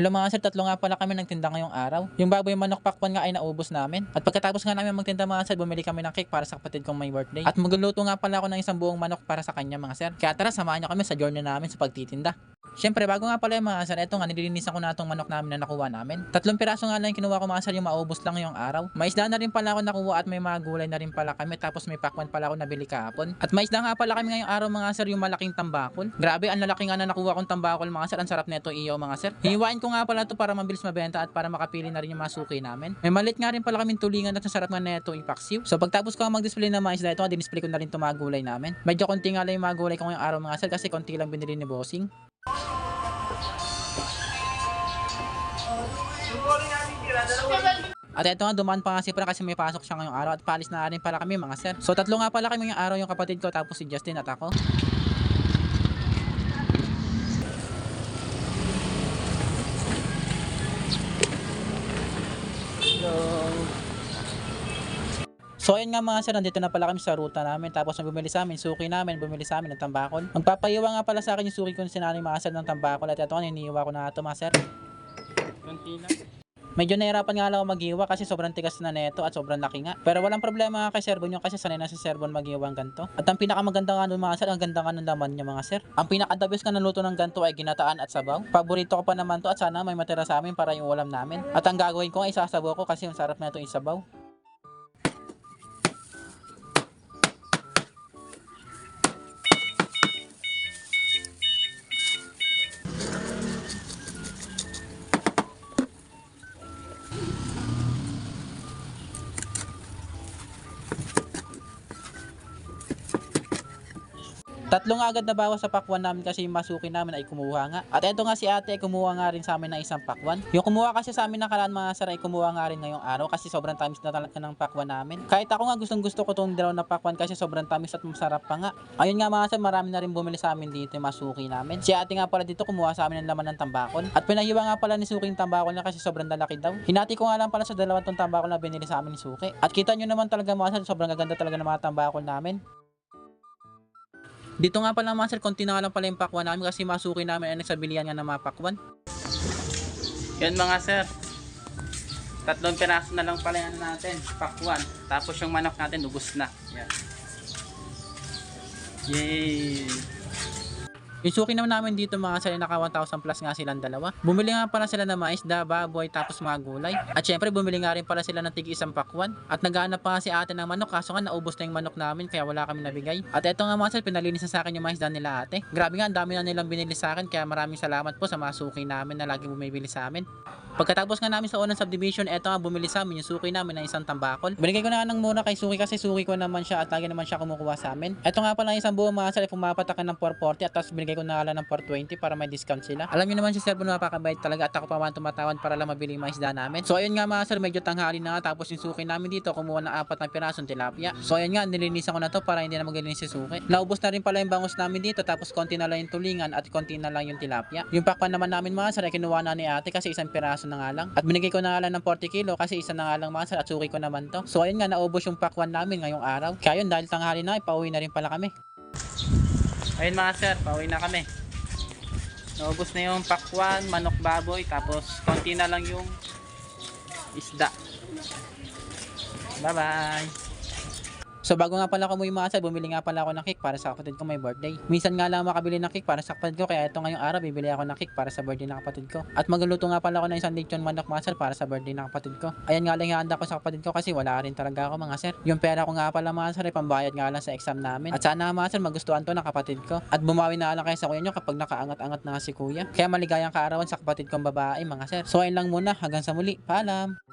Hello mga sir, tatlo nga pala kami nagtinda ngayong araw. Yung baboy manok pakwan nga ay naubos namin. At pagkatapos nga namin magtinda mga sir, bumili kami ng cake para sa kapatid kong may birthday. At magluluto nga pala ako ng isang buong manok para sa kanya mga sir. Kaya tara, samahan niyo kami sa journey namin sa pagtitinda. Siyempre, bago nga pala yung mga sir, eto nga, nililinisan ko na itong manok namin na nakuha namin. Tatlong piraso nga lang yung kinuha ko mga sir, yung maubos lang yung araw. May isda na rin pala ako nakuha at may mga gulay na rin pala kami. Tapos may pakwan pala ako nabili kahapon. At may isda nga pala kami ngayong araw mga sir, yung malaking tambakol. Grabe, ang lalaki nga na nakuha kong tambakol mga sir. Ang sarap nito iyo mga sir. Hiwain ko nga pala to para mabilis mabenta at para makapili na rin yung mga suki namin. May malit nga rin pala kaming tulingan at ang sarap nga nito ipaksiw. So pagtapos ko nga mag-display ng mga isda ito, dinisplay ko na rin itong mga gulay namin. Medyo konti nga lang yung mga gulay ko ngayong araw mga sir kasi konti lang binili ni Bossing. At ito nga, dumaan pa nga si Fra kasi may pasok siya ngayong araw at palis na rin pala kami mga sir. So tatlo nga pala kami ngayong araw yung kapatid ko tapos si Justin at ako. So ayun nga mga sir, nandito na pala kami sa ruta namin tapos nang bumili sa amin, suki namin, bumili sa amin ng tambakol. Magpapayiwa nga pala sa akin yung suki ko na sinanay mga sir ng tambakol at ito nga, niniiwa ko na ito mga sir. Lang. Medyo nahirapan nga lang ako maghiwa kasi sobrang tigas na neto at sobrang laki nga. Pero walang problema nga kay Serbon yung kasi sanay na si Serbon maghiwa ng ganito. At ang pinakamaganda nga nun mga sir, ang ganda nga ng laman niya mga sir. Ang pinaka-the ka ng luto ng ganito ay ginataan at sabaw. Paborito ko pa naman to at sana may matira sa amin para yung ulam namin. At ang gagawin ko ay isasabaw ko kasi yung sarap na ito isabaw. Tatlo nga agad na bawas sa pakwan namin kasi yung masuki namin ay kumuha nga. At eto nga si ate ay kumuha nga rin sa amin ng isang pakwan. Yung kumuha kasi sa amin nakaraan mga sir ay kumuha nga rin ngayong araw kasi sobrang tamis na talaga ng pakwan namin. Kahit ako nga gustong gusto ko tong dilaw na pakwan kasi sobrang tamis at masarap pa nga. Ayun nga mga sir, marami na rin bumili sa amin dito yung masuki namin. Si ate nga pala dito kumuha sa amin ng laman ng tambakol. At pinahiwa nga pala ni Suki yung tambakol niya kasi sobrang lalaki daw. Hinati ko nga lang pala sa dalawang tong tambakol na binili sa amin ni Suki. At kita nyo naman talaga mga sir, sobrang gaganda talaga ng mga tambakol namin. Dito nga pala mga sir, konti na lang pala yung pakwan namin kasi masuki namin ay nagsabilihan nga ng mga pakwan. Yan mga sir. Tatlong piraso na lang pala yan natin. Pakwan. Tapos yung manok natin ubus na. Yan. Yay! Yung suki naman namin dito mga sir, naka 1,000 plus nga silang dalawa. Bumili nga pala sila ng mais, da, baboy, tapos mga gulay. At syempre, bumili nga rin pala sila ng tig isang pakwan. At naghahanap pa si ate ng manok, kaso nga naubos na yung manok namin, kaya wala kami nabigay. At eto nga mga sir, pinalinis na sa akin yung mais da nila ate. Grabe nga, ang dami na nilang binili sa akin, kaya maraming salamat po sa mga suki namin na lagi bumibili sa amin. Pagkatapos nga namin sa unang subdivision, eto nga bumili sa amin yung suki namin ng isang tambakol. Binigay ko na nga ng mura kay suki kasi suki ko naman siya at lagi naman siya kumukuha sa amin. Eto nga pala isang buong mga sir, pumapatakan ng 440 at tapos binigay ko na lang ng 420 para may discount sila. Alam niyo naman si Sir napakabait talaga at ako pa man tumatawad para lang mabili yung mga isda namin. So ayun nga mga sir, medyo tanghali na tapos yung suki namin dito kumuha ng apat na pirasong tilapia. So ayun nga, nilinisan ko na to para hindi na maglinis si suki. Naubos na rin pala yung bangus namin dito tapos konti na lang yung tulingan at konti na lang yung tilapia. Yung pakpan naman namin mga sir ay kinuha na ni ate kasi isang piraso na nga lang. At binigay ko na lang ng 40 kilo kasi isa na nga lang mga sir at suki ko naman to. So ayun nga, naubos yung pakwan namin ngayong araw. Kaya yun, dahil tanghali na, ipauwi na rin pala kami. Ayun mga sir, pauwi na kami. Naubos na yung pakwan, manok baboy, tapos konti na lang yung isda. Bye bye! So bago nga pala ako sir, bumili nga pala ako ng cake para sa kapatid ko may birthday. Minsan nga lang makabili ng cake para sa kapatid ko, kaya ito ngayong araw bibili ako ng cake para sa birthday ng kapatid ko. At magluluto nga pala ako ng isang lechon manok mga sir para sa birthday ng kapatid ko. Ayan nga lang yung handa ko sa kapatid ko kasi wala rin talaga ako mga sir. Yung pera ko nga pala mga sir ay pambayad nga lang sa exam namin. At sana mga sir magustuhan to ng kapatid ko. At bumawi na lang kayo sa kuya nyo kapag nakaangat-angat na si kuya. Kaya maligayang kaarawan sa kapatid kong babae mga sir. So ayun lang muna, hanggang sa muli. Paalam!